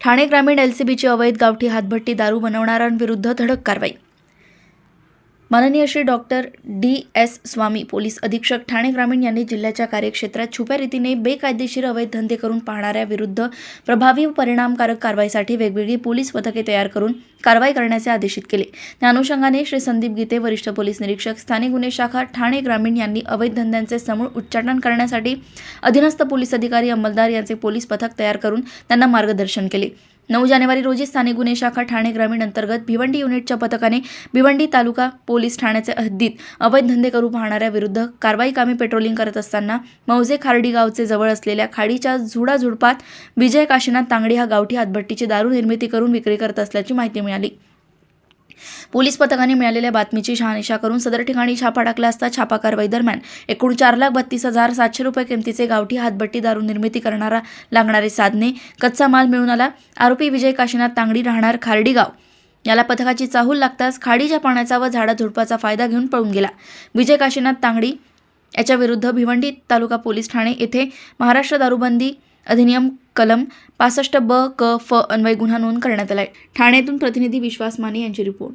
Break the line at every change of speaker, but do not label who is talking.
ठाणे ग्रामीण एलसीबीची अवैध गावठी हातभट्टी दारू बनवणाऱ्यांविरुद्ध धडक कारवाई माननीय Shri doctor D S Swami police अधीक्षक ठाणे ग्रामीण यांनी जिल्ह्याच्या कार्यक्षेत्रात छुप्या रीतीने बेकायदेशीर अवैध धंदे करून पाहणाऱ्या विरुद्ध प्रभावी व परिणामकारक कारवाईसाठी वेगवेगळी पोलीस पथके तयार करून कारवाई करण्याचे आदेशित केले. त्या अनुषंगाने श्री संदीप गीते वरिष्ठ पोलीस निरीक्षक स्थानिक गुन्हे शाखा ठाणे ग्रामीण यांनी अवैध धंद्यांचे समूळ उच्चाटन करण्यासाठी अधीनस्थ पोलीस अधिकारी अंमलदार यांचे पोलीस पथक तयार करून त्यांना मार्गदर्शन केले. नऊ जानेवारी रोजी स्थानिक गुन्हे शाखा ठाणे ग्रामीण अंतर्गत भिवंडी युनिटच्या पथकाने भिवंडी तालुका पोलीस ठाण्याचे हद्दीत अवैध धंदे करू पाहणाऱ्या विरुद्ध कारवाई कामी पेट्रोलिंग करत असताना मौजे खार्डी गावचे जवळ असलेल्या खाडीच्या झुडाझुडपात विजय काशीनाथ तांगडी हा गावठी हातभट्टीची दारू निर्मिती करून विक्री करत असल्याची माहिती मिळाली. पोलीस पथकाने मिळालेल्या बातमीची शहानिशा करून सदर ठिकाणी छापा टाकला असता छापा कारवाई दरम्यान एकूण चार लाख बत्तीस हजार सातशे रुपये किमतीचे गावठी हातभट्टी दारू निर्मिती करणारा लागणारे साधने कच्चा माल मिळून आला. आरोपी विजय काशीनाथ तांगडी राहणार खार्डीगाव याला पथकाची चाहूल लागताच खाडीच्या पाण्याचा व झाडाझुडपाचा फायदा घेऊन पळून गेला. विजय काशीनाथ तांगडी याच्या विरुद्ध भिवंडी तालुका पोलीस ठाणे येथे महाराष्ट्र दारूबंदी अधिनियम कलम पासष्ट ब क फ अन्वय गुन्हा नोंद करण्यात आलाय. ठाण्यातून प्रतिनिधी विश्वास माने यांची रिपोर्ट.